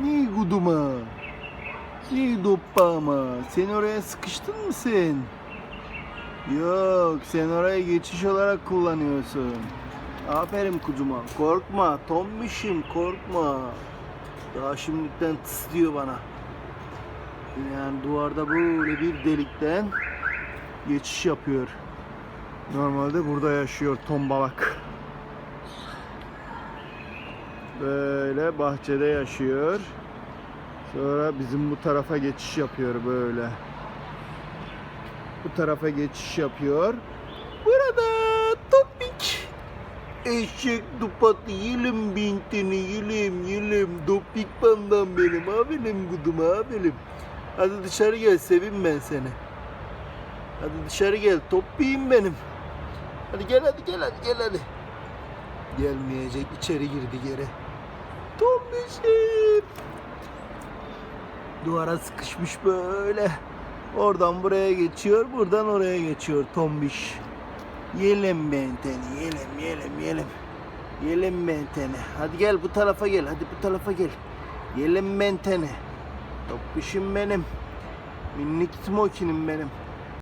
Niye guduma? Niye doppama? Sen oraya sıkıştın mı sen? Yok sen orayı geçiş olarak kullanıyorsun. Aferin kuzuma. Korkma. Tombişim korkma. Daha şimdiden tıs diyor bana. Yani duvarda böyle bir delikten geçiş yapıyor. Normalde burada yaşıyor tombalak. Böyle bahçede yaşıyor. Sonra bizim bu tarafa geçiş yapıyor böyle. Bu tarafa geçiş yapıyor. Burada topik. Eşek dupat yiyelim bintini yiyelim yiyelim. Topik pandan benim aferin gudum aferin. Hadi dışarı gel seveyim ben seni. Hadi dışarı gel toppiyim benim. Hadi gel hadi gel hadi gel hadi. Gelmeyecek içeri girdi geri. Tombişim. Duvara sıkışmış böyle. Oradan buraya geçiyor, buradan oraya geçiyor tombiş. Yelim ben seni, yelim, yelim, yelim. Yelim ben seni. Hadi gel bu tarafa gel, hadi bu tarafa gel. Yelim ben seni. Tombişim benim. Minik smokinim benim.